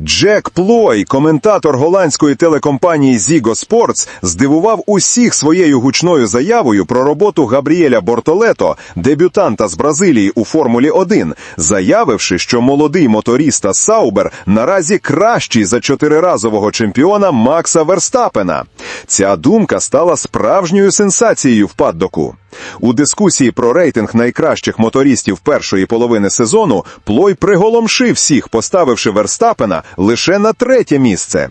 Джек Плой, коментатор голландської телекомпанії Zigo Sports, здивував усіх своєю гучною заявою про роботу Габріеля Бортолето, дебютанта з Бразилії у Формулі 1, заявивши, що молодий моторіста Саубер наразі кращий за чотириразового чемпіона Макса Верстапена. Ця думка стала справжньою сенсацією в паддоку. У дискусії про рейтинг найкращих моторістів першої половини сезону Плой приголомшив всіх, поставивши Верстапена лише на третє місце.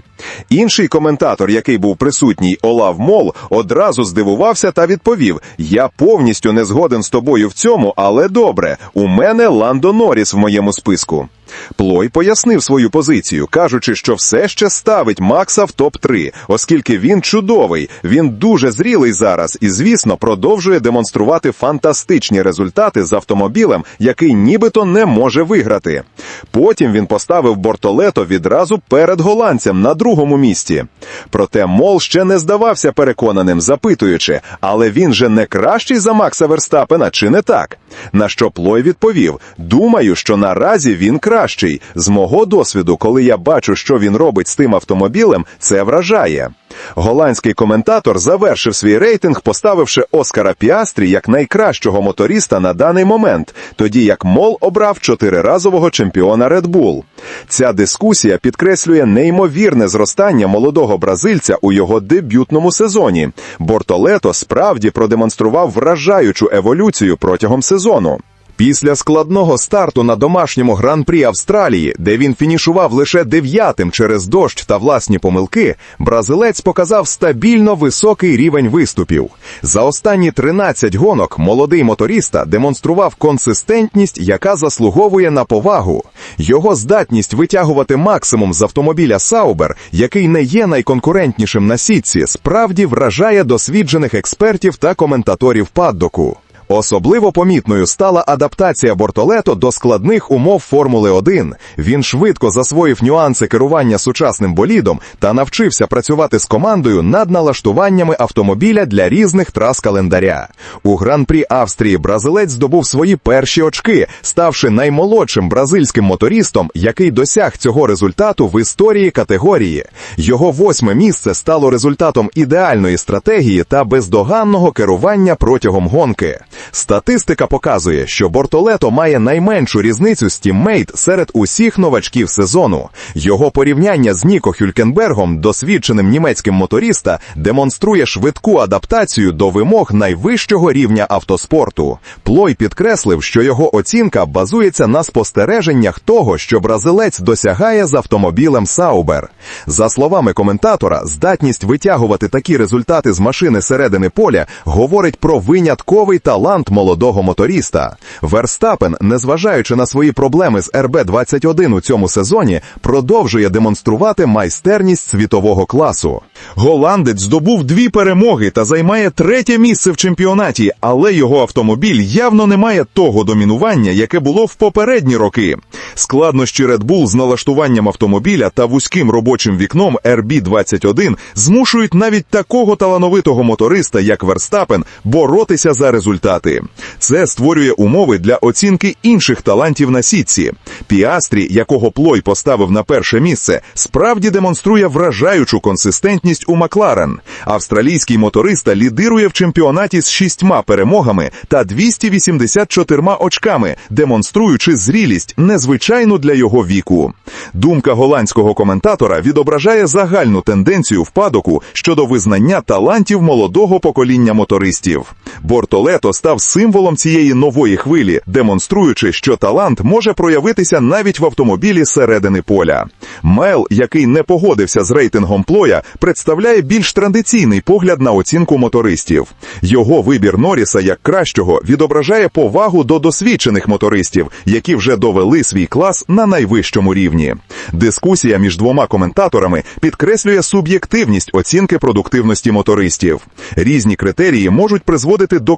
Інший коментатор, який був присутній, Олав Мол, одразу здивувався та відповів: Я повністю не згоден з тобою в цьому, але добре. У мене Ландо Норріс в моєму списку. Плой пояснив свою позицію, кажучи, що все ще ставить Макса в топ-3, оскільки він чудовий, він дуже зрілий зараз і, звісно, продовжує демонструвати фантастичні результати з автомобілем, який нібито не може виграти. Потім він поставив Бортолето відразу перед голландцем на другому місці. Проте Мол ще не здавався переконаним, запитуючи, але він же не кращий за Макса Верстапена, чи не так? На що Плой відповів: Думаю, що наразі він кращий. З мого досвіду, коли я бачу, що він робить з тим автомобілем, це вражає. Голландський коментатор завершив свій рейтинг, поставивши Оскара Піастрі як найкращого моторіста на даний момент, тоді як Мол обрав чотириразового чемпіона Red Bull. Ця дискусія підкреслює неймовірне зростання молодого бразильця у його дебютному сезоні. Бортолето справді продемонстрував вражаючу еволюцію протягом сезону. Після складного старту на домашньому гран-прі Австралії, де він фінішував лише дев'ятим через дощ та власні помилки, бразилець показав стабільно високий рівень виступів. За останні 13 гонок молодий моторіста демонстрував консистентність, яка заслуговує на повагу. Його здатність витягувати максимум з автомобіля Саубер, який не є найконкурентнішим на сітці, справді вражає досвідчених експертів та коментаторів паддоку. Особливо помітною стала адаптація Бортолето до складних умов Формули 1. Він швидко засвоїв нюанси керування сучасним болідом та навчився працювати з командою над налаштуваннями автомобіля для різних трас календаря. У гран-прі Австрії бразилець здобув свої перші очки, ставши наймолодшим бразильським моторістом, який досяг цього результату в історії категорії. Його восьме місце стало результатом ідеальної стратегії та бездоганного керування протягом гонки. Статистика показує, що Бортолето має найменшу різницю з тіммейт серед усіх новачків сезону. Його порівняння з Ніко Хюлькенбергом, досвідченим німецьким моторіста, демонструє швидку адаптацію до вимог найвищого рівня автоспорту. Плой підкреслив, що його оцінка базується на спостереженнях того, що бразилець досягає з автомобілем Саубер. За словами коментатора, здатність витягувати такі результати з машини середини поля говорить про винятковий талант молодого моторіста. Верстапен, незважаючи на свої проблеми з РБ-21 у цьому сезоні, продовжує демонструвати майстерність світового класу. Голландець здобув дві перемоги та займає третє місце в чемпіонаті, але його автомобіль явно не має того домінування, яке було в попередні роки. Складнощі Red Bull з налаштуванням автомобіля та вузьким робочим вікном RB21 змушують навіть такого талановитого моториста, як Верстапен, боротися за результати. Це створює умови для оцінки інших талантів на сітці. Піастрі, якого Плой поставив на перше місце, справді демонструє вражаючу консистентність у Макларен. Австралійський моториста лідирує в чемпіонаті з шістьма перемогами та 284 очками, демонструючи зрілість незвичайну для його віку. Думка голландського коментатора відображає загальну тенденцію в падоку щодо визнання талантів молодого покоління мотористів. Бортолето став символом цієї нової хвилі, демонструючи, що талант може проявитися навіть в автомобілі середини поля. Мел, який не погодився з рейтингом плоя, представляє більш традиційний погляд на оцінку мотористів. Його вибір Норріса як кращого відображає повагу до досвідчених мотористів, які вже довели свій клас на найвищому рівні. Дискусія між двома коментаторами підкреслює суб'єктивність оцінки продуктивності мотористів. Різні критерії можуть призводити до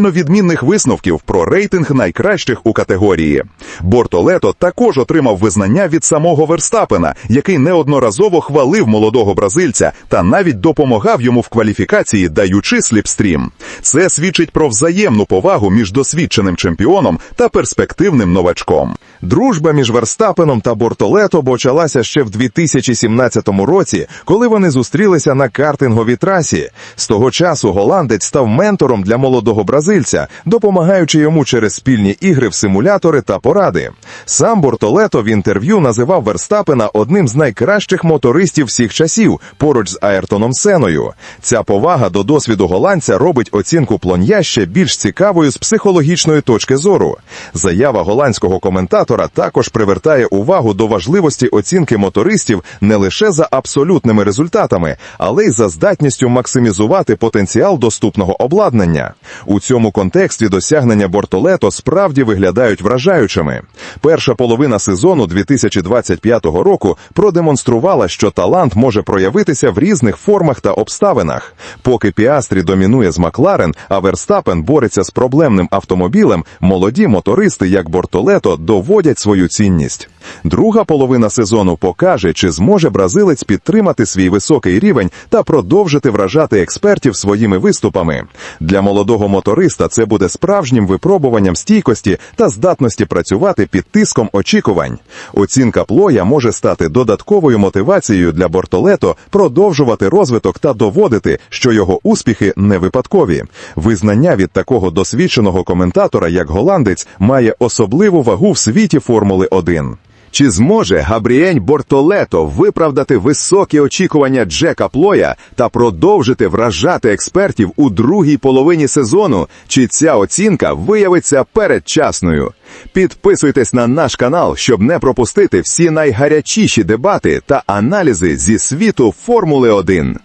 кардинально відмінних висновків про рейтинг найкращих у категорії. Бортолето також отримав визнання від самого Верстапена, який неодноразово хвалив молодого бразильця та навіть допомагав йому в кваліфікації, даючи сліпстрім. Це свідчить про взаємну повагу між досвідченим чемпіоном та перспективним новачком. Дружба між Верстапеном та Бортолето почалася ще в 2017 році, коли вони зустрілися на картинговій трасі. З того часу голландець став ментором для молодого бразильця, допомагаючи йому через спільні ігри в симулятори та поради. Сам Бортолето в інтерв'ю називав Верстапена одним з найкращих мотористів всіх часів, поруч з Аертоном Сеною. Ця повага до досвіду голландця робить оцінку плон'я ще більш цікавою з психологічної точки зору. Заява голландського коментатора також привертає увагу до важливості оцінки мотористів не лише за абсолютними результатами, але й за здатністю максимізувати потенціал доступного обладнання. У цьому контексті досягнення Бортолето справді виглядають вражаючими. Перша половина сезону 2025 року продемонструвала, що талант може проявитися в різних формах та обставинах. Поки Піастрі домінує з Макларен, а Верстапен бореться з проблемним автомобілем, молоді мотористи, як Бортолето, доводять свою цінність. Друга половина сезону покаже, чи зможе бразилець підтримати свій високий рівень та продовжити вражати експертів своїми виступами. Для молодого моториста це буде справжнім випробуванням стійкості та здатності працювати під тиском очікувань. Оцінка плоя може стати додатковою мотивацією для Бортолето продовжувати розвиток та доводити, що його успіхи не випадкові. Визнання від такого досвідченого коментатора, як голландець, має особливу вагу в світі Формули 1. Чи зможе Габріень Бортолето виправдати високі очікування Джека Плоя та продовжити вражати експертів у другій половині сезону? Чи ця оцінка виявиться передчасною? Підписуйтесь на наш канал, щоб не пропустити всі найгарячіші дебати та аналізи зі світу Формули 1.